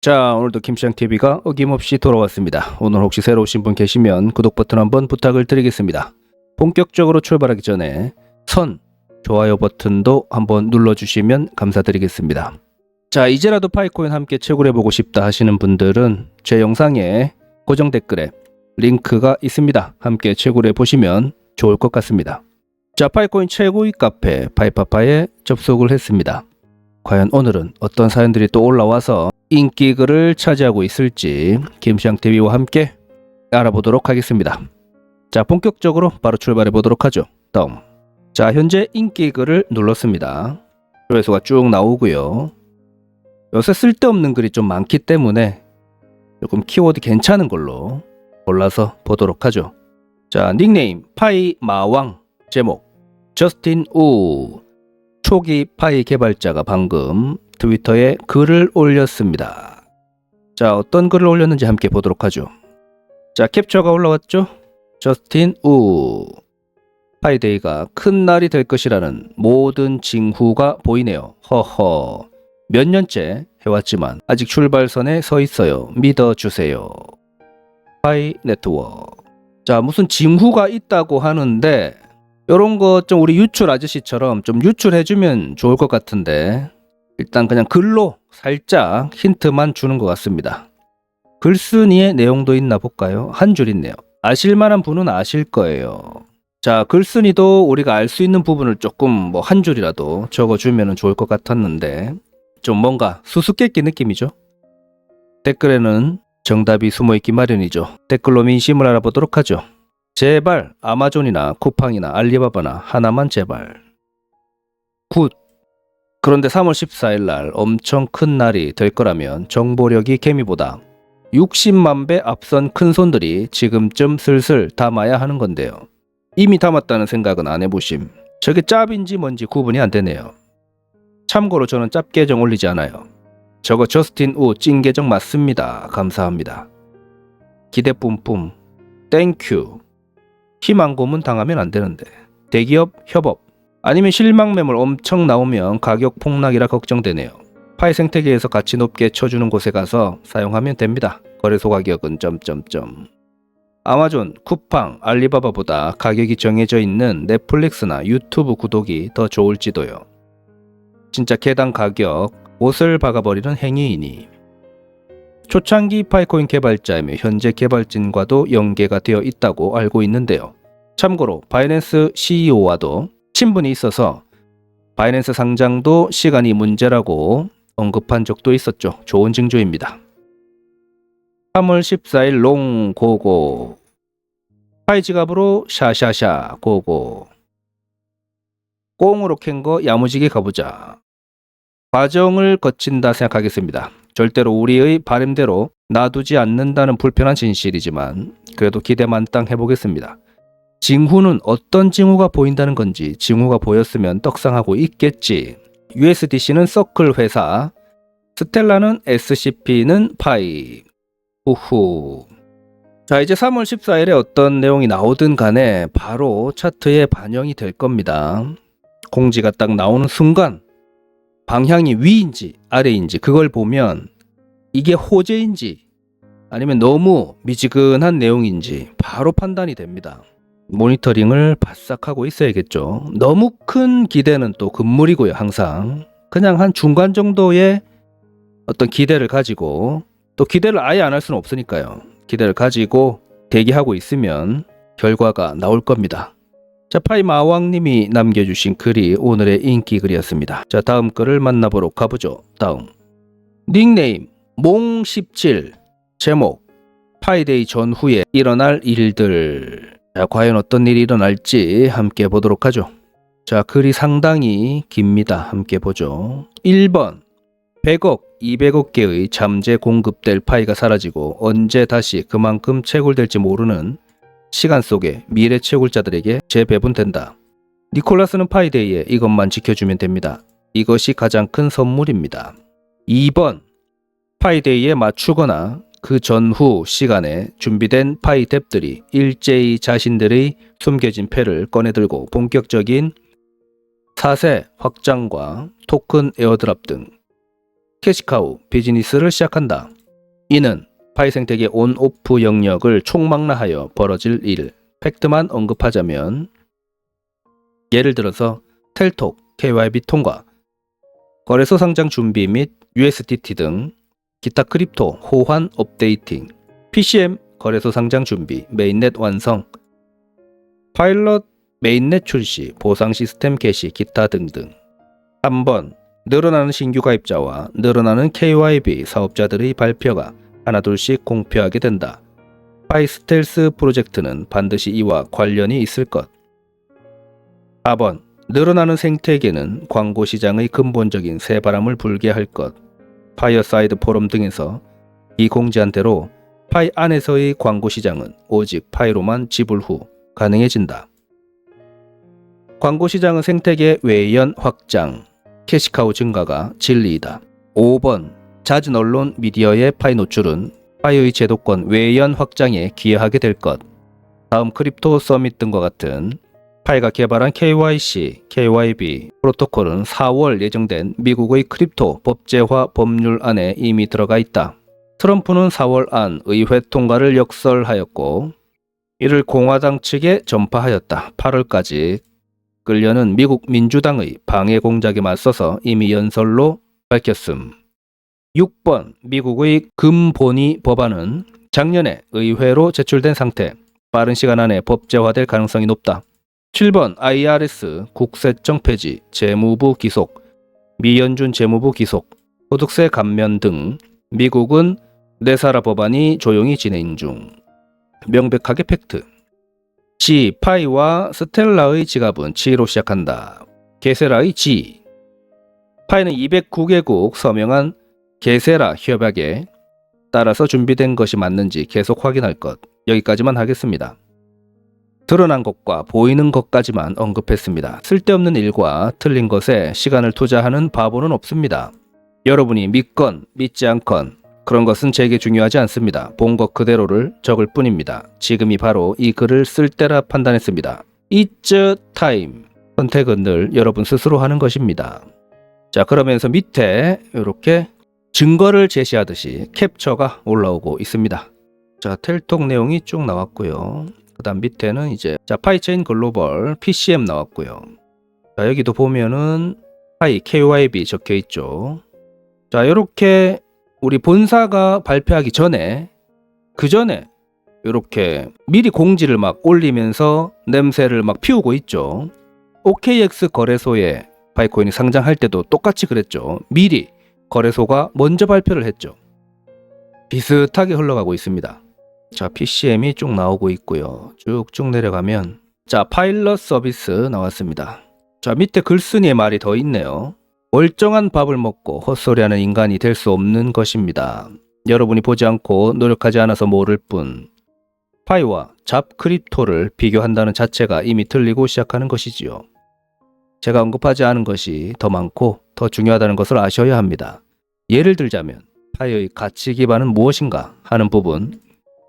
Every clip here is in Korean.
자, 오늘도 김시장TV가 어김없이 돌아왔습니다. 오늘 혹시 새로 오신 분 계시면 구독 버튼 한번 부탁을 드리겠습니다. 본격적으로 출발하기 전에 선, 좋아요 버튼도 한번 눌러주시면 감사드리겠습니다. 자, 이제라도 파이코인 함께 채굴해보고 싶다 하시는 분들은 제 영상에 고정 댓글에 링크가 있습니다. 함께 채굴해 보시면 좋을 것 같습니다. 자, 파이코인 최고의 카페 파이파파에 접속을 했습니다. 과연 오늘은 어떤 사연들이 또 올라와서 인기글을 차지하고 있을지 김시장TV와 함께 알아보도록 하겠습니다. 자, 본격적으로 바로 출발해 보도록 하죠. 다음. 자, 현재 인기글을 눌렀습니다. 조회수가 쭉 나오고요. 요새 쓸데없는 글이 좀 많기 때문에 조금 키워드 괜찮은 걸로 골라서 보도록 하죠. 자, 닉네임 파이 마왕 제목 저스틴 우 초기 파이 개발자가 방금 트위터에 글을 올렸습니다. 자, 어떤 글을 올렸는지 함께 보도록 하죠. 자, 캡처가 올라왔죠? 저스틴 우 파이데이가 큰 날이 될 것이라는 모든 징후가 보이네요. 허허. 몇 년째 해왔지만 아직 출발선에 서 있어요. 믿어주세요. 파이 네트워크. 자, 무슨 징후가 있다고 하는데 요런 거 좀 우리 유출 아저씨처럼 좀 유출해주면 좋을 것 같은데 일단 그냥 글로 살짝 힌트만 주는 것 같습니다. 글쓴이의 내용도 있나 볼까요? 한 줄 있네요. 아실만한 분은 아실 거예요. 자, 글쓴이도 우리가 알 수 있는 부분을 조금 뭐 한 줄이라도 적어주면 좋을 것 같았는데 좀 뭔가 수수께끼 느낌이죠. 댓글에는 정답이 숨어있기 마련이죠. 댓글로 민심을 알아보도록 하죠. 제발 아마존이나 쿠팡이나 알리바바나 하나만 제발. 굿. 그런데 3월 14일 날 엄청 큰 날이 될 거라면 정보력이 개미보다 60만 배 앞선 큰 손들이 지금쯤 슬슬 담아야 하는 건데요. 이미 담았다는 생각은 안 해보심. 저게 짭인지 뭔지 구분이 안 되네요. 참고로 저는 짭 계정 올리지 않아요. 저거 저스틴 우 찐 계정 맞습니다. 감사합니다. 기대 뿜뿜. 땡큐. 희망 고문 당하면 안 되는데. 대기업 협업 아니면 실망 매물 엄청 나오면 가격 폭락이라 걱정되네요. 파이 생태계에서 가치 높게 쳐주는 곳에 가서 사용하면 됩니다. 거래소 가격은 점점점. 아마존, 쿠팡, 알리바바보다 가격이 정해져 있는 넷플릭스나 유튜브 구독이 더 좋을지도요. 진짜 계단 가격 옷을 박아버리는 행위이니. 초창기 파이코인 개발자이며 현재 개발진과도 연계가 되어 있다고 알고 있는데요. 참고로 바이낸스 CEO와도 친분이 있어서 바이낸스 상장도 시간이 문제라고 언급한 적도 있었죠. 좋은 징조입니다. 3월 14일 롱 고고 파이 지갑으로 샤샤샤 고고 꽁으로 캔 거 야무지게 가보자. 과정을 거친다 생각하겠습니다. 절대로 우리의 바램대로 놔두지 않는다는 불편한 진실이지만 그래도 기대 만 땅 해보겠습니다. 징후는 어떤 징후가 보인다는 건지 징후가 보였으면 떡상하고 있겠지. USDC는 서클 회사, 스텔라는 SCP는 파이. 후후. 자, 이제 3월 14일에 어떤 내용이 나오든 간에 바로 차트에 반영이 될 겁니다. 공지가 딱 나오는 순간 방향이 위인지 아래인지 그걸 보면 이게 호재인지 아니면 너무 미지근한 내용인지 바로 판단이 됩니다. 모니터링을 바싹 하고 있어야겠죠. 너무 큰 기대는 또 금물이고요, 항상. 그냥 한 중간 정도의 어떤 기대를 가지고 또 기대를 아예 안 할 수는 없으니까요. 기대를 가지고 대기하고 있으면 결과가 나올 겁니다. 자, 파이 마왕님이 남겨주신 글이 오늘의 인기 글이었습니다. 자, 다음 글을 만나보러 가보죠. 다음. 닉네임, 몽17. 제목, 파이데이 전후에 일어날 일들. 자, 과연 어떤 일이 일어날지 함께 보도록 하죠. 자, 글이 상당히 깁니다. 함께 보죠. 1번. 100억, 200억 개의 잠재 공급될 파이가 사라지고 언제 다시 그만큼 채굴될지 모르는 시간 속에 미래 채굴자들에게 재배분된다. 니콜라스는 파이데이에 이것만 지켜주면 됩니다. 이것이 가장 큰 선물입니다. 2번. 파이데이에 맞추거나 그 전후 시간에 준비된 파이 탭들이 일제히 자신들의 숨겨진 패를 꺼내들고 본격적인 사세 확장과 토큰 에어드랍 등 캐시카우 비즈니스를 시작한다. 이는 파이 생태계 온오프 영역을 총망라하여 벌어질 일, 팩트만 언급하자면 예를 들어서 텔톡, KYB 통과, 거래소 상장 준비 및 USDT 등 기타 크립토 호환 업데이팅, PCM 거래소 상장 준비, 메인넷 완성, 파일럿 메인넷 출시, 보상 시스템 개시, 기타 등등. 3번 늘어나는 신규 가입자와 늘어나는 KYB 사업자들의 발표가 하나둘씩 공표하게 된다. 파이 스텔스 프로젝트는 반드시 이와 관련이 있을 것. 4번 늘어나는 생태계는 광고 시장의 근본적인 새바람을 불게 할 것. 파이어사이드 포럼 등에서 이 공지한 대로 파이 안에서의 광고 시장은 오직 파이로만 지불 후 가능해진다. 광고 시장은 생태계 외연 확장, 캐시카우 증가가 진리이다. 5번 잦은 언론 미디어의 파이 노출은 파이의 제도권 외연 확장에 기여하게 될 것. 다음 크립토 서밋 등과 같은 파이가 개발한 KYC, KYB 프로토콜은 4월 예정된 미국의 크립토 법제화 법률 안에 이미 들어가 있다. 트럼프는 4월 안 의회 통과를 역설하였고 이를 공화당 측에 전파하였다. 8월까지 끌려는 미국 민주당의 방해 공작에 맞서서 이미 연설로 밝혔음. 6번 미국의 금본위 법안은 작년에 의회로 제출된 상태. 빠른 시간 안에 법제화될 가능성이 높다. 7번 IRS 국세청 폐지, 재무부 기속, 미연준 재무부 기속, 소득세 감면 등 미국은 내사라 법안이 조용히 진행 중. 명백하게 팩트. G, 파이와 스텔라의 지갑은 G로 시작한다. 게세라의 G. 파이는 209개국 서명한 게세라 협약에 따라서 준비된 것이 맞는지 계속 확인할 것. 여기까지만 하겠습니다. 드러난 것과 보이는 것까지만 언급했습니다. 쓸데없는 일과 틀린 것에 시간을 투자하는 바보는 없습니다. 여러분이 믿건 믿지 않건 그런 것은 제게 중요하지 않습니다. 본 것 그대로를 적을 뿐입니다. 지금이 바로 이 글을 쓸 때라 판단했습니다. It's time. 선택은 늘 여러분 스스로 하는 것입니다. 자, 그러면서 밑에 이렇게 증거를 제시하듯이 캡처가 올라오고 있습니다. 자, 텔톡 내용이 쭉 나왔고요. 그 다음 밑에는 이제 자 파이체인 글로벌 PCM 나왔고요. 자 여기도 보면은 파이 KYB 적혀 있죠. 자 이렇게 우리 본사가 발표하기 전에 그 전에 이렇게 미리 공지를 막 올리면서 냄새를 막 피우고 있죠. OKX 거래소에 파이코인이 상장할 때도 똑같이 그랬죠. 미리 거래소가 먼저 발표를 했죠. 비슷하게 흘러가고 있습니다. 자, PCM이 쭉 나오고 있고요. 쭉쭉 내려가면 자, 파일럿 서비스 나왔습니다. 자, 밑에 글쓴이의 말이 더 있네요. 멀쩡한 밥을 먹고 헛소리하는 인간이 될 수 없는 것입니다. 여러분이 보지 않고 노력하지 않아서 모를 뿐. 파이와 잡 크립토를 비교한다는 자체가 이미 틀리고 시작하는 것이지요. 제가 언급하지 않은 것이 더 많고 더 중요하다는 것을 아셔야 합니다. 예를 들자면 파이의 가치 기반은 무엇인가 하는 부분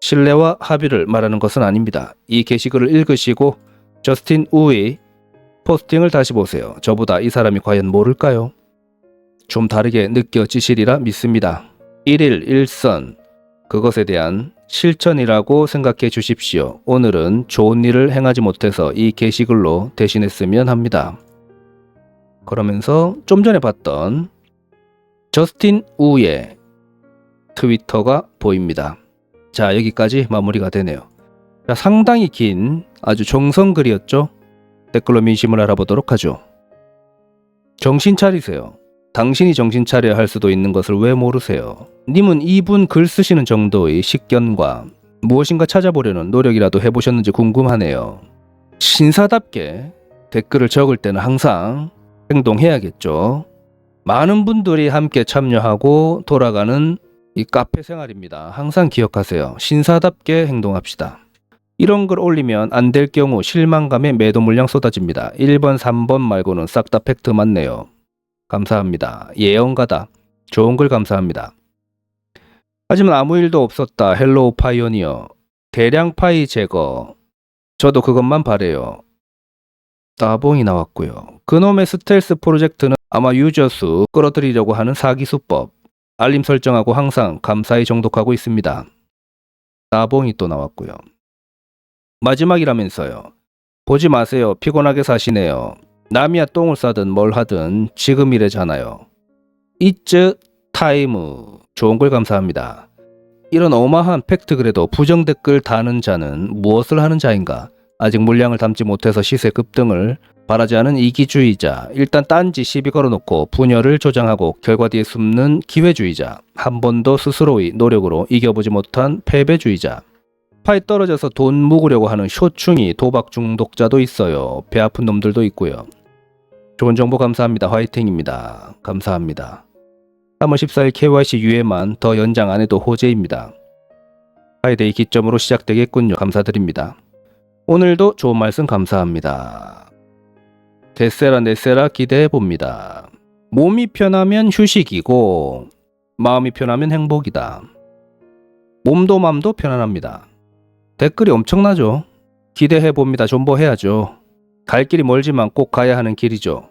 신뢰와 합의를 말하는 것은 아닙니다. 이 게시글을 읽으시고 저스틴 우의 포스팅을 다시 보세요. 저보다 이 사람이 과연 모를까요? 좀 다르게 느껴지시리라 믿습니다. 1일 1선 그것에 대한 실천이라고 생각해 주십시오. 오늘은 좋은 일을 행하지 못해서 이 게시글로 대신했으면 합니다. 그러면서 좀 전에 봤던 저스틴 우의 트위터가 보입니다. 자, 여기까지 마무리가 되네요. 자, 상당히 긴 아주 정성글이었죠. 댓글로 민심을 알아보도록 하죠. 정신 차리세요. 당신이 정신 차려야 할 수도 있는 것을 왜 모르세요? 님은 이분 글 쓰시는 정도의 식견과 무엇인가 찾아보려는 노력이라도 해보셨는지 궁금하네요. 신사답게 댓글을 적을 때는 항상 행동해야겠죠. 많은 분들이 함께 참여하고 돌아가는 이 카페 생활입니다. 항상 기억하세요. 신사답게 행동합시다. 이런 글 올리면 안 될 경우 실망감에 매도 물량 쏟아집니다. 1번, 3번 말고는 싹 다 팩트 맞네요. 감사합니다. 예언가다. 좋은 글 감사합니다. 하지만 아무 일도 없었다. 헬로우 파이오니어. 대량 파이 제거. 저도 그것만 바래요. 따봉이 나왔고요. 그놈의 스텔스 프로젝트는 아마 유저 수 끌어들이려고 하는 사기 수법. 알림 설정하고 항상 감사히 정독하고 있습니다. 따봉이 또 나왔고요. 마지막이라면서요. 보지 마세요. 피곤하게 사시네요. 남이야 똥을 싸든 뭘 하든 지금 이래잖아요. 이츠 타이무 좋은 글 감사합니다. 이런 어마한 팩트 그래도 부정 댓글 다는 자는 무엇을 하는 자인가? 아직 물량을 담지 못해서 시세 급등을 바라지 않은 이기주의자, 일단 딴지 시비 걸어놓고 분열을 조장하고 결과 뒤에 숨는 기회주의자, 한 번도 스스로의 노력으로 이겨보지 못한 패배주의자, 파에 떨어져서 돈 묵으려고 하는 쇼충이 도박 중독자도 있어요. 배 아픈 놈들도 있고요. 좋은 정보 감사합니다. 화이팅입니다. 감사합니다. 3월 14일 KYC 유예만 더 연장 안 해도 호재입니다. 파이데이 기점으로 시작되겠군요. 감사드립니다. 오늘도 좋은 말씀 감사합니다. 데세라 네세라 기대해 봅니다. 몸이 편하면 휴식이고 마음이 편하면 행복이다. 몸도 마음도 편안합니다. 댓글이 엄청나죠. 기대해 봅니다. 존버해야죠. 갈 길이 멀지만 꼭 가야 하는 길이죠.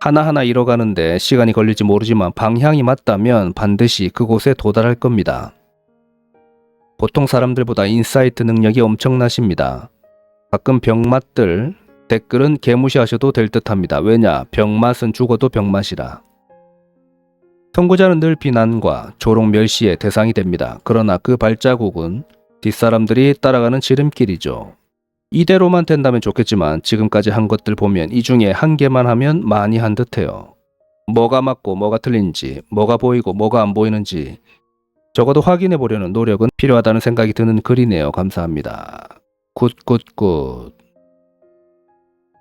하나하나 잃어가는데 시간이 걸릴지 모르지만 방향이 맞다면 반드시 그곳에 도달할 겁니다. 보통 사람들보다 인사이트 능력이 엄청나십니다. 가끔 병맛들 댓글은 개무시하셔도 될 듯합니다. 왜냐? 병맛은 죽어도 병맛이라. 선구자는 늘 비난과 조롱 멸시의 대상이 됩니다. 그러나 그 발자국은 뒷사람들이 따라가는 지름길이죠. 이대로만 된다면 좋겠지만 지금까지 한 것들 보면 이 중에 한 개만 하면 많이 한 듯해요. 뭐가 맞고 뭐가 틀린지, 뭐가 보이고 뭐가 안 보이는지 적어도 확인해 보려는 노력은 필요하다는 생각이 드는 글이네요. 감사합니다. 굿굿굿.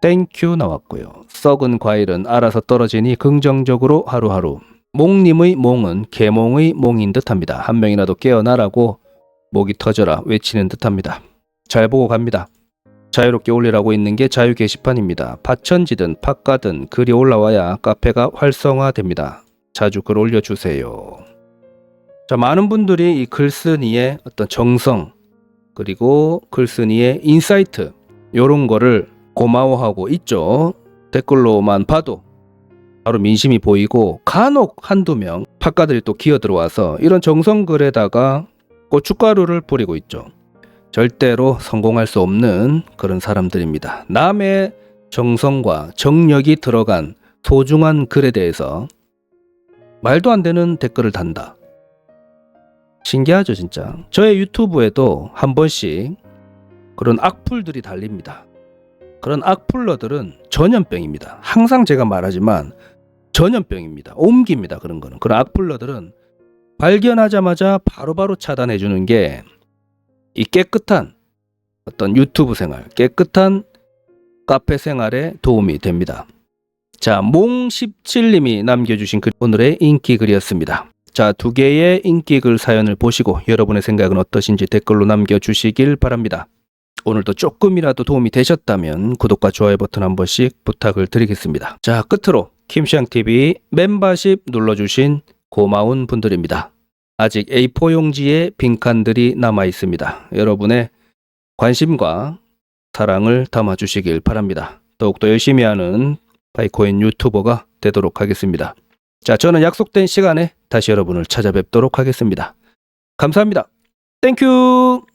땡큐 나왔고요. 썩은 과일은 알아서 떨어지니 긍정적으로 하루하루. 몽님의 몽은 개몽의 몽인 듯합니다. 한 명이라도 깨어나라고 목이 터져라 외치는 듯합니다. 잘 보고 갑니다. 자유롭게 올리라고 있는 게 자유 게시판입니다. 파천지든 팟가든 글이 올라와야 카페가 활성화됩니다. 자주 글 올려주세요. 자, 많은 분들이 이 글쓴이의 어떤 정성 그리고 글쓴이의 인사이트 요런 거를 고마워하고 있죠. 댓글로만 봐도 바로 민심이 보이고 간혹 한두 명 팟가들이 또 기어 들어와서 이런 정성 글에다가 고춧가루를 뿌리고 있죠. 절대로 성공할 수 없는 그런 사람들입니다. 남의 정성과 정력이 들어간 소중한 글에 대해서 말도 안 되는 댓글을 단다. 신기하죠, 진짜. 저의 유튜브에도 한 번씩 그런 악플들이 달립니다. 그런 악플러들은 전염병입니다. 항상 제가 말하지만 전염병입니다. 옮깁니다. 그런 거는. 그런 악플러들은 발견하자마자 바로바로 차단해 주는 게 이 깨끗한 어떤 유튜브 생활, 깨끗한 카페 생활에 도움이 됩니다. 자, 몽17님이 남겨주신 글, 오늘의 인기 글이었습니다. 자, 두 개의 인기 글 사연을 보시고 여러분의 생각은 어떠신지 댓글로 남겨주시길 바랍니다. 오늘도 조금이라도 도움이 되셨다면 구독과 좋아요 버튼 한 번씩 부탁을 드리겠습니다. 자, 끝으로 김시앙TV 멤버십 눌러주신 고마운 분들입니다. 아직 A4 용지에 빈칸들이 남아 있습니다. 여러분의 관심과 사랑을 담아주시길 바랍니다. 더욱더 열심히 하는 바이코인 유튜버가 되도록 하겠습니다. 자, 저는 약속된 시간에 다시 여러분을 찾아뵙도록 하겠습니다. 감사합니다. 땡큐!